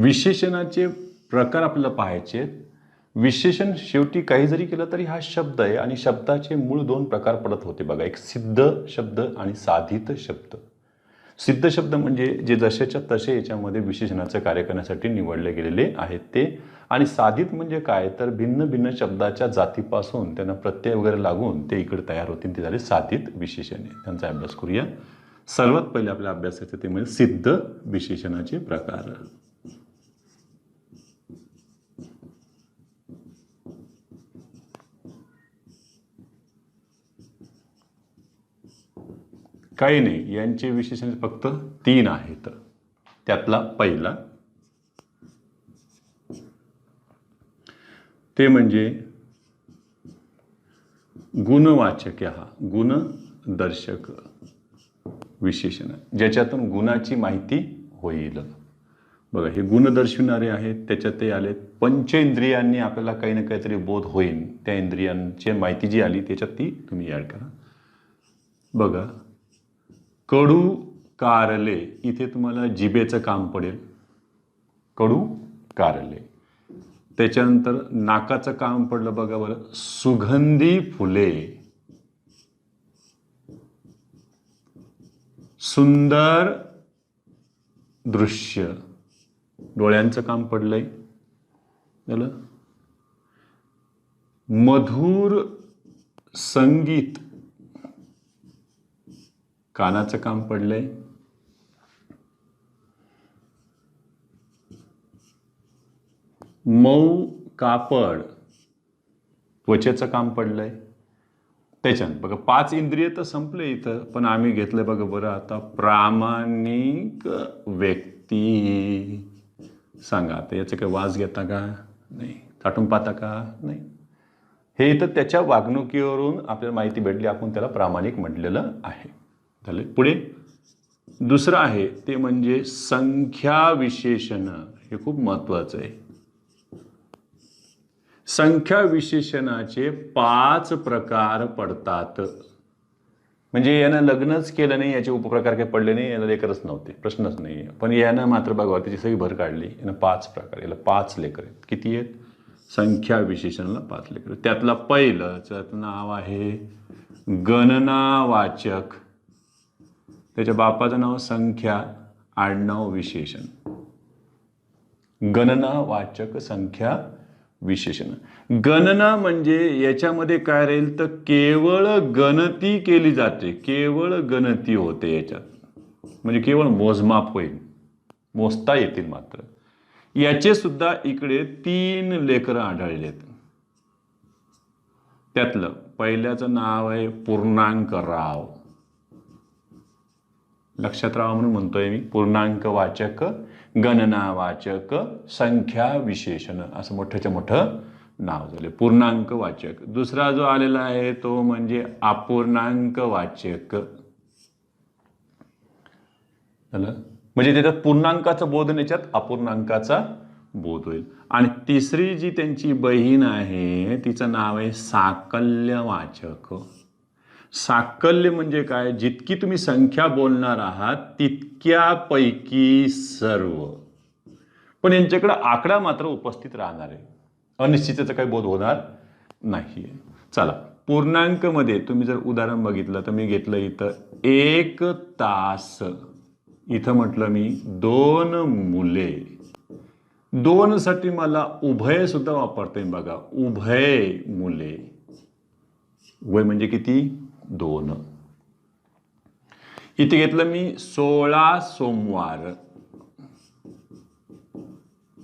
विशेषणाचे प्रकार आपल्याला पाहायचे आहेत. विशेषण शेवटी काही जरी केलं तरी हा शब्द आहे आणि शब्दाचे मूळ दोन प्रकार पडत होते बघा. एक सिद्ध शब्द आणि साधित शब्द. सिद्ध शब्द म्हणजे जे जसेच्या तसे याच्यामध्ये विशेषणाचं कार्य करण्यासाठी निवडले गेलेले आहेत ते. आणि साधित म्हणजे काय? तर भिन्न भिन्न शब्दाच्या जातीपासून त्यांना प्रत्यय वगैरे लागून ते इकडे तयार होतील ते झाले साधित विशेषणे. त्यांचा अभ्यास करूया. सर्वात पहिले आपल्या अभ्यासाचे ते म्हणजे सिद्ध विशेषणाचे प्रकार. काही नाही यांचे विशेषण फक्त तीन आहेत. त्यातला पहिला ते म्हणजे गुणवाचक हा गुणदर्शक विशेषण ज्याच्यातून गुणाची माहिती होईल. बघा हे गुण दर्शविणारे आहेत त्याच्यात ते आले पंचेंद्रियांनी आपल्याला काही ना काहीतरी बोध होईल. त्या इंद्रियांची माहिती जी आली त्याच्यात ती तुम्ही ॲड करा. बघा कडू कारले. इथे तुम्हाला जिबेचं काम पडेल. कडू कारले. त्याच्यानंतर नाकाचं काम पडलं बघा बरं. सुगंधी फुले. सुंदर दृश्य. डोळ्यांचं काम पडलंय. झालं? मधुर संगीत. कानाचं काम पडलंय. मऊ कापड त्वचेचं काम पडलंय. त्याच्यात बघा पाच इंद्रिय तर संपले इथं पण आम्ही घेतलं बघा बरं आता प्रामाणिक व्यक्ती. सांगा आता याचा काही वास घेता का? नाही. ताटून पाहता का? नाही. हे इथं त्याच्या वागणुकीवरून आपल्याला माहिती भेटली आपण त्याला प्रामाणिक म्हटलेलं आहे. झाले. पुढे दुसरं आहे ते म्हणजे संख्या विशेषण. हे खूप महत्त्वाचं आहे. संख्या विशेषणाचे पाच प्रकार पडतात. म्हणजे यानं लग्नच केलं नाही याचे उपप्रकार काही पडले नाही याला लेकरच नव्हते प्रश्नच नाही आहे पण यानं मात्र बघा त्याची सगळी भर काढली यानं पाच प्रकार याला पाच लेकर आहेत. किती आहेत? संख्या विशेषणाला पाच लेकर त्यातला पहिलं त्याचं नाव आहे गणनावाचक. त्याच्या बापाचं नाव संख्या आडनाव विशेषण. गणनावाचक संख्या विशेषण. गणना म्हणजे याच्यामध्ये काय राहील तर केवळ गणती केली जाते केवळ गणती होते याच्यात. म्हणजे केवळ मोजमाप होईल मोजता येतील मात्र. याचे सुद्धा इकडे तीन लेकरं आढळलेत. त्यातलं पहिल्याचं नाव आहे पूर्णांक राव. लक्षात राहा म्हणून म्हणतोय मी. पूर्णांक वाचक गणना वाचक संख्या विशेषण असं मोठ्याच्या मोठं नाव झालं. पूर्णांक वाचक दुसरा जो आलेला आहे तो म्हणजे अपूर्णांक वाचक झालं? म्हणजे त्याच्यात पूर्णांकाचा बोध याच्यात अपूर्णांकाचा बोध होईल. आणि तिसरी जी त्यांची बहीण आहे तिचं नाव आहे साकल्य वाचक साकल्य म्हणजे काय? जितकी तुम्ही संख्या बोलणार आहात तितक्यापैकी सर्व. पण यांच्याकडे आकडा मात्र उपस्थित राहणार आहे. अनिश्चिततेचा काही बोध होणार नाही चला पूर्णांकमध्ये तुम्ही जर उदाहरण बघितलं तर मी घेतलं इथं एक तास. इथं म्हटलं मी दोन मुले. दोनसाठी मला उभय सुद्धा वापरता येईल बघा. उभय मुले. वय म्हणजे किती? दोन. इथे घेतलं मी सोळा सोमवार.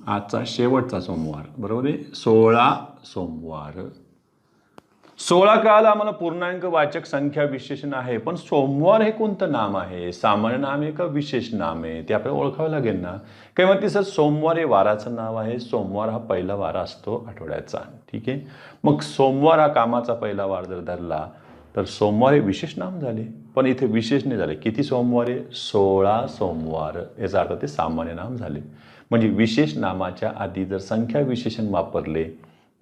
आजचा शेवटचा सोमवार बरोबर आहे? सोळा सोमवार. सोळा काळाला आम्हाला पूर्णांक वाचक संख्या विशेषण आहे पण सोमवार हे कोणतं नाम आहे? सामान्य नाम आहे का विशेष नाम आहे? ते आपल्याला ओळखावं लागेल ना. काही म्हणते सर? सोमवार हे वाराचं नाव आहे. सोमवार हा पहिला वारा असतो आठवड्याचा. ठीक आहे? मग सोमवार हा कामाचा पहिला वार जर धरला तर सोमवार हे विशेष नाम झाले. पण इथे विशेष नाही झाले. किती सोमवार? आहे सोळा सोमवार. याचा अर्थ ते सामान्य नाम झाले. म्हणजे विशेष नामाच्या आधी जर संख्या विशेषण वापरले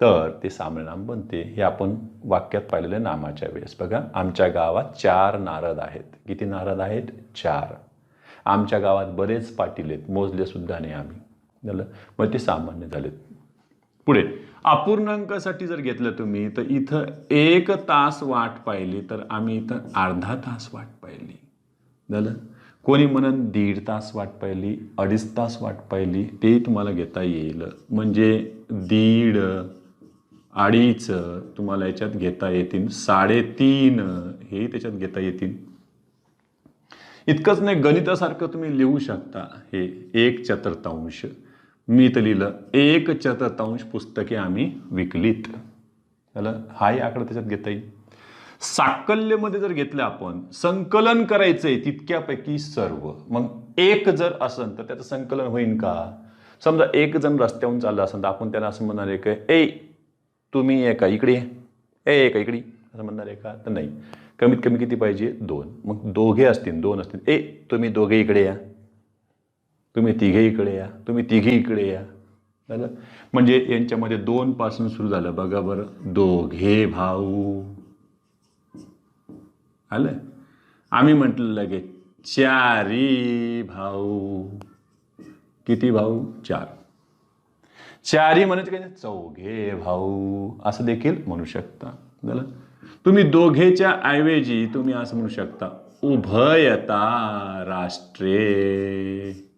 तर ते सामान्य नाम बनते. हे आपण वाक्यात पाहिलेलं नामाच्या वेळेस. बघा आमच्या गावात चार नारद आहेत. किती नारद आहेत? चार. आमच्या गावात बरेच पाटील आहेत. मोजले सुद्धा नाही आम्ही. झालं? मग ते सामान्य झालेत. पुढे. अपूर्णांकासाठी जर घेतलं तुम्ही तर इथं एक तास वाट पाहिली तर आम्ही इथं अर्धा तास वाट पाहिली. झालं? कोणी म्हणून दीड तास वाट पाहिली अडीच तास वाट पाहिली ते तुम्हाला घेता येईल. म्हणजे दीड अडीच तुम्हाला याच्यात घेता येतील साडेतीन हे त्याच्यात घेता येतील. इतकंच नाही गणितासारखं तुम्ही लिहू शकता हे एक चतुर्थांश. मी तर लिहिलं एक चतुर्थांश पुस्तके आम्ही विकलीत. झालं हाही आकडा त्याच्यात घेता येईल. साकल्यमध्ये जर घेतलं आपण संकलन करायचंय तितक्यापैकी सर्व. मग एक जर असेल तर त्याचं संकलन होईल का? समजा एक जण रस्त्याहून चालला असेल तर आपण त्याला असं म्हणणार आहे का ए तुम्ही एका इकडे? ए एका इकडे? असं म्हणणार आहे का? तर नाही. कमीत कमी किती पाहिजे? दोन. मग दोघे असतील दोन असतील. ए तुम्ही दोघे इकडे या. तुम्ही तिघे इकडे या तुम्ही तिघे इकडे या. झालं म्हणजे यांच्यामध्ये दोन पासून सुरू झालं. बघा बरं. दोघे भाऊ. आलं? आम्ही म्हटलं लगेच चारी भाऊ. किती भाऊ? चार. चारी म्हणायचं काय? चौघे भाऊ. असं देखील म्हणू शकता. झालं? तुम्ही दोघेच्या ऐवजी तुम्ही असं म्हणू शकता उभयता राष्ट्रे.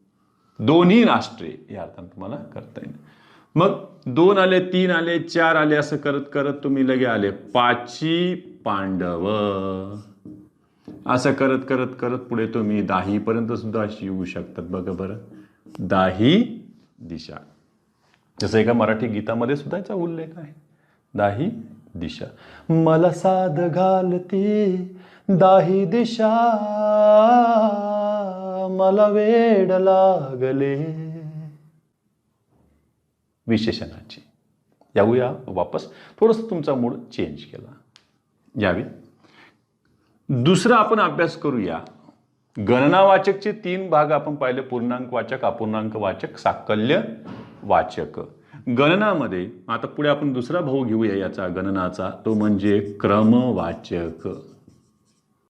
दोन्ही राष्ट्रे या अर्थानं तुम्हाला करता येईल. मग दोन आले तीन आले चार आले असं करत करत तुम्ही लगे आले. पाची पांडव. असं करत करत करत पुढे तुम्ही दाहीपर्यंत सुद्धा अशी येऊ शकतात. बघा बरं. दाही दिशा. जसं एका मराठी गीतामध्ये सुद्धा याचा उल्लेख आहे. दाही दिशा. मला साध घालते दाही दिशा. मला वेड लागले. विशेषणाची. यावूया वापस. थोडंसं तुमचा मूड चेंज केला. यावे दुसरा आपण अभ्यास करूया. गणनावाचकचे तीन भाग आपण पाहिले. पूर्णांक वाचक अपूर्णांक वाचक साकल्य वाचक. गणनामध्ये आता पुढे आपण दुसरा भाऊ घेऊया याचा गणनाचा. तो म्हणजे क्रमवाचक.